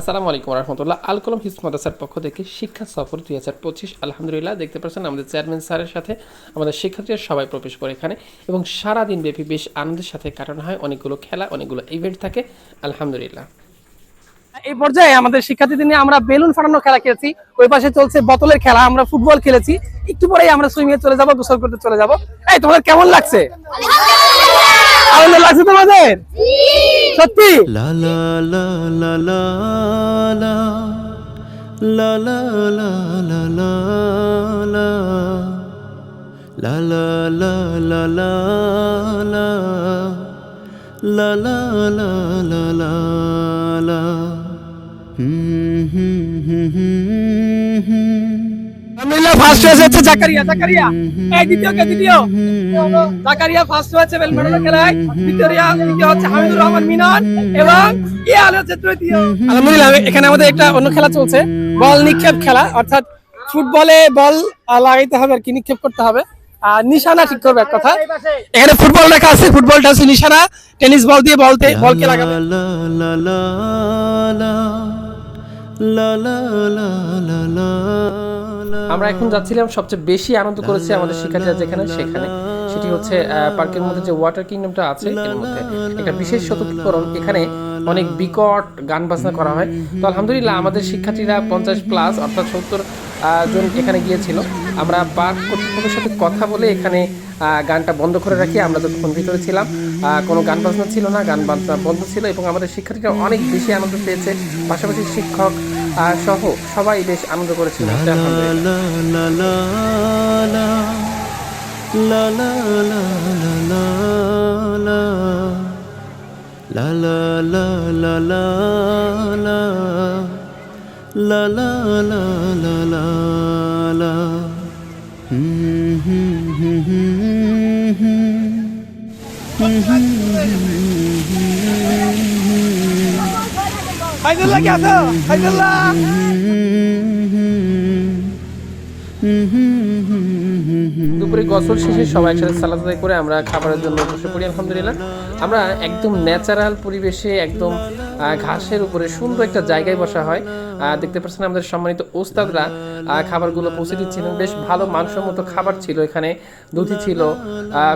আসসালামু আলাইকুম রহমতুল্লাহ। আল কলম হিস মাদ্রাসার পক্ষ থেকে শিক্ষা সফর দুই হাজার পঁচিশ, আলহামদুলিল্লাহ, দেখতে পাচ্ছেন আমাদের চেয়ারম্যান স্যারের সাথে আমাদের শিক্ষার্থীরা সবাই প্রবেশ করে এখানে এবং সারাদিন ব্যাপী বেশ আনন্দের সাথে কাটানো হয়। অনেকগুলো খেলা, অনেকগুলো ইভেন্ট থাকে। আলহামদুলিল্লাহ। এই পর্যায়ে আমাদের শিক্ষার্থীদের নিয়ে আমরা বেলুন ফাটানো খেলা খেলেছি। ওই পাশে চলছে বোতলের খেলা, আমরা ফুটবল খেলেছি। একটু পরেই আমরা সুইমিং এ চলে যাব, গোসল করতে চলে যাব। এই, তোমাদের কেমন লাগছে? আনন্দ লাগছে তোমাদের সত্যি La la la la la la La la la la la la La la la la la la La la la la la la Hmm hmm hmm hmm hmm আলহামদুলিল্লাহ ফার্স্ট হয়েছে জাকারিয়া জাকারিয়া। এই দ্বিতীয় কে দ্বিতীয়? জাকারিয়া ফার্স্ট হয়েছে balloon খেলায়। দ্বিতীয় দ্বিতীয় হচ্ছে হামিদুর রহমান মিনন এবং ইয়াল হচ্ছে তৃতীয়। আলহামদুলিল্লাহ এখানে আমাদের একটা অন্য খেলা চলছে। বল নিক্ষেপ খেলা অর্থাৎ ফুটবলে বল লাগাইতে হবে আর কি নিক্ষেপ করতে হবে। আর নিশানা ঠিক করবে এক কথা। এখানে ফুটবল রাখা আছে ফুটবলটা হচ্ছে নিশানা। টেনিস বল দিয়ে বলতে বলকে লাগাবে। La la la la La আমরা এখন যাচ্ছিলাম, সবচেয়ে বেশি আনন্দ করেছে আমাদের শিক্ষার্থীরা যেখানে, সেখানে। সেটি হচ্ছে পার্কের মধ্যে যে ওয়াটার কিংডমটা আছে, এর মধ্যে একটা বিশেষ সতর্কীকরণ। এখানে অনেক বিকট গান বাজনা করা হয়। তো আলহামদুলিল্লাহ, আমাদের শিক্ষার্থীরা পঞ্চাশ প্লাস অর্থাৎ সত্তর জন এখানে গিয়েছিল। আমরা পার্ক কর্তৃপক্ষের সাথে কথা বলে এখানে গানটা বন্ধ করে রাখি। আমরা যতক্ষণ ভিতরে ছিলাম কোনো গান বাজনা ছিল না গান বাজনা বন্ধ ছিল এবং আমাদের শিক্ষার্থীরা অনেক বেশি আনন্দ পেয়েছে। পাশাপাশি শিক্ষক সহ সবাই বেশ আনন্দ করেছিল হুম হুম হুম হুম হুম হাইদুল্লাহ কে আছো? দুপুরে গসল শেষে সবাই একসাথে সালাদ করে আমরা খাবারের জন্য বসে পড়ি, আলহামদুলিল্লাহ। আমরা একদম ন্যাচারাল পরিবেশে, একদম ঘাসের উপরে সুন্দর একটা জায়গায় বসা হয়। দেখতে পাচ্ছেন আমাদের সম্মানিত ওস্তাদরা খাবারগুলো পৌঁছে দিচ্ছিলেন। বেশ ভালো মানসম্মত খাবার ছিল এখানে। দুধি ছিল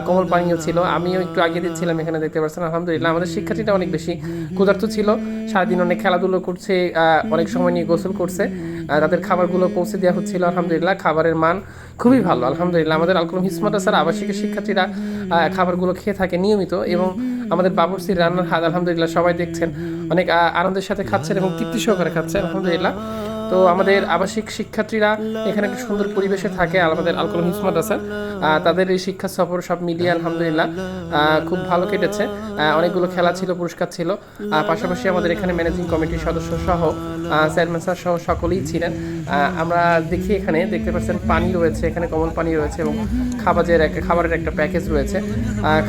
কোমল পানীয় ছিল। আমিও একটু আগে দিচ্ছিলাম এখানে, দেখতে পাচ্ছেন, আলহামদুলিল্লাহ। আমাদের শিক্ষার্থীটা অনেক বেশি ক্ষুধার্ত ছিল। সারাদিন অনেক খেলাধুলো করছে অনেক সময় নিয়ে গোসল করছে। তাদের খাবারগুলো পৌঁছে দেওয়া হচ্ছিল, আলহামদুলিল্লাহ। খাবারের মান খুবই ভালো, আলহামদুলিল্লাহ। আমাদের আলকুলম হিসমাটা স্যার, আবাসিক শিক্ষার্থীরা খাবারগুলো খেয়ে থাকে নিয়মিত এবং আমাদের বাবুর্চির রান্নার হাত আলহামদুলিল্লাহ, সবাই দেখছেন। অনেক আনন্দের সাথে খাচ্ছেন এবং তৃপ্তি সহকারে খাচ্ছেন, আলহামদুলিল্লাহ। তো আমাদের আবাসিক শিক্ষার্থীরা এখানে একটা সুন্দর পরিবেশে থাকে আমাদের আলকুলম হিসমত স্যার তাদের এই শিক্ষা সফর সব মিলিয়ে আলহামদুলিল্লাহ খুব ভালো কেটেছে। অনেকগুলো খেলা ছিল, পুরস্কার ছিল। পাশাপাশি আমাদের এখানে ম্যানেজিং কমিটির সদস্য সহ চেয়ারম্যান স্যার সহ সকলেই ছিলেন। আমরা দেখি এখানে, দেখতে পাচ্ছেন পানি রয়েছে, এখানে কমল পানি রয়েছে এবং খাবারের একটা খাবারের একটা প্যাকেজ রয়েছে।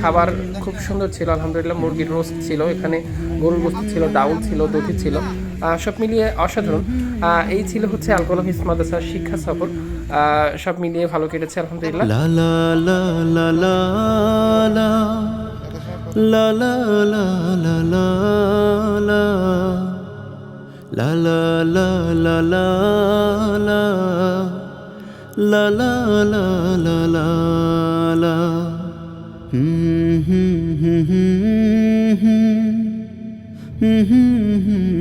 খাবার খুব সুন্দর ছিল, আলহামদুলিল্লাহ, মুরগির রোস্ট ছিল, এখানে গরুর গোস্ত ছিল, ডাউল ছিল, দধি ছিল। সব মিলিয়ে অসাধারণ এই ছিল হচ্ছে আলকোলাম ইসমাদাসার শিক্ষা সফর সব মিলিয়ে ভালো কেটেছে আলহামদুলিল্লাহ হুম হুম হুম হুম হুম হুম হুম